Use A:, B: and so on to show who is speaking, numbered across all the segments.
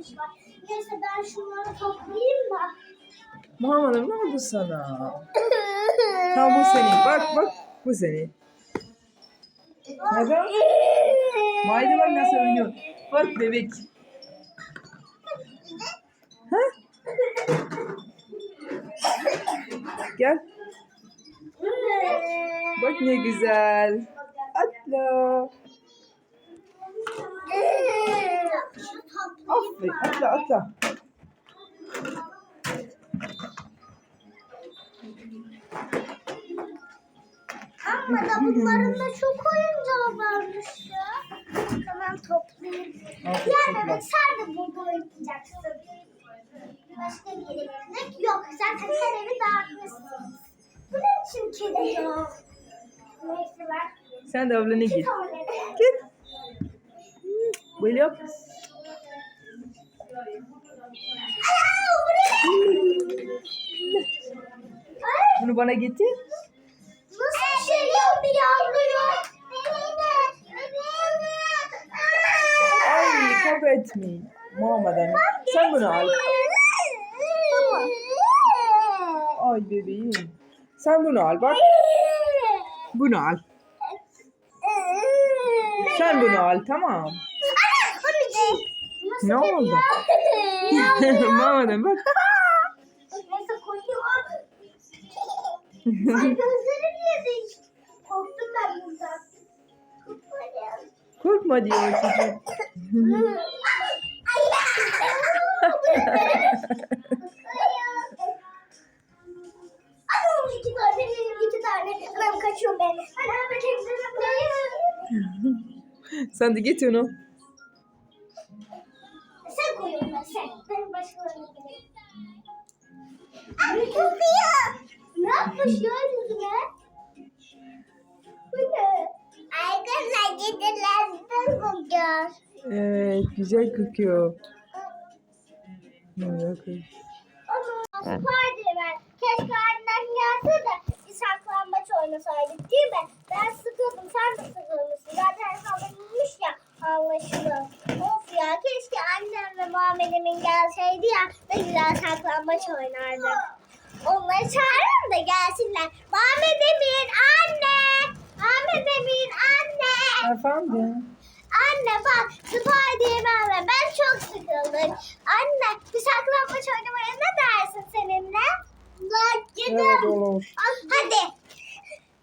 A: iş. Neyse ben şunları toplayayım da. Muhammed ne oldu sana? tamam bu senin. Bak bak bu senin. Neden? Mayda bak nasıl oynuyor. Bak bebek. Ha? Gel. Bak ne güzel. Atla. Aferin. Atla atla.
B: Ama da bunların da çok oyuncağı varmış ya. Hemen toplayayım.
A: Topla.
B: bebek sen de burada oynayacaksın. Başka bir yere gitmek yok. Zaten her evi dağıtmışsınız. Bu ne biçim kedi ya? Neyse ver.
A: Sen de ablana git. Git. Böyle yap. Bunu bana getir.
B: Nasıl şey ya bir yavruyor?
A: Ay kavga etmeyin. Muhammed'im. Sen bunu al.
B: Tamam.
A: Ay bebeğim. Sen bunu al bak. Bunu al. Sen bunu al tamam. Ne oldu? Muhammed'im bak.
B: Neyse koyuyorum. Ay gözlerim yedik. Korktum ben buradan.
A: Korkma diyor çocuk.
B: Ay iki tane, iki tane. Anam kaçıyorum ben. Anam ben hepsini buraya.
A: Sen de git onu.
B: Ben sen. Ben başkalarına gidelim. Ay kokuyor. Ne yapmış ya yüzüne? Bu ne? Arkadaşlar gidilerden kokuyor.
A: Evet güzel kokuyor. Evet, okay.
B: Ama Spiderman keşke annem gelse de bir saklambaç oynasaydık değil mi? Ben sıkıldım sen de sıkılmışsın. Zaten havaymış ya anlaşılır. Keşke annem ve Muhammed Emin gelseydi ya ne güzel saklambaç oynardık. Onları çağırın da gelsinler. Muhammed Emin anne! Muhammed Emin anne!
A: Efendim?
B: Anne bak Spiderman ve ben çok sıkıldım. Anne bir saklambaç oynamaya ne dersin seninle? Bak
A: Evet olur.
B: Hadi.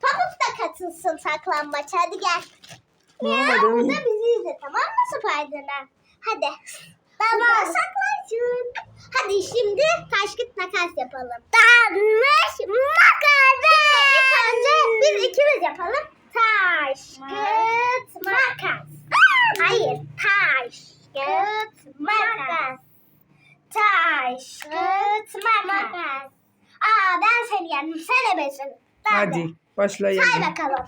B: Pamuk da katılsın saklambaç. Hadi gel. Ya,
A: hadi.
B: bu da bizi izle tamam mı Spiderman? Hadi. Baba saklayın. Hadi şimdi taş kıt makas yapalım. Taş makas. İlk önce biz ikimiz yapalım. Taş kıt makas. Hayır. Taş kıt makas. Taş kıt makas. Aa ben seni yendim. Sen ebesin. Ben de.
A: Hadi başlayalım.
B: Say bakalım.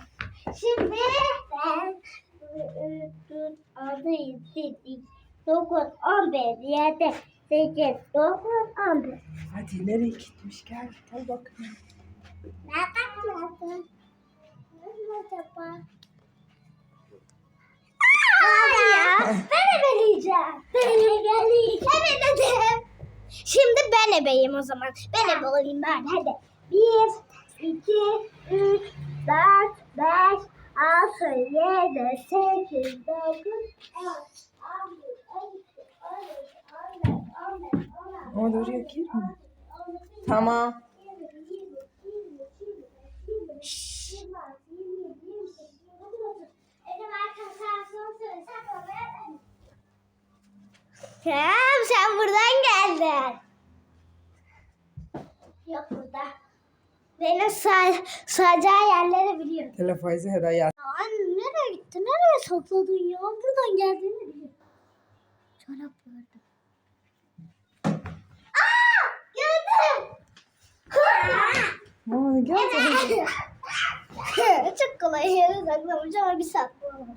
B: Şimdi ben 6, 7, 9, 11, 7, 8, 9, 11.
A: Hadi nereye gitmiş gel. Gel bak.
B: Nereden lazım? Nereden acaba? Ben ebeleyeceğim. Ben ebeleyeceğim. Ebeledim. Şimdi ben ebeyim o zaman. Ben ebe olayım ben. Hadi. Bir, iki, üç, dört, beş, altı, yedi, sekiz, dokuz, on, on bir, on iki, on üç, on dört, on beş, on altı,
A: Ama oraya girme. Tamam.
B: Tamam sen buradan geldin. Yok burada. Benim sağ, sağacağı yerleri biliyorum.
A: Telefayızı hediye.
B: Anne nereye gitti? Nereye sakladın ya? Buradan geldiğini biliyorum. Çorap gördüm.
A: Gördün?
B: Çok kolay yere saklamış ama bir saklanamadım.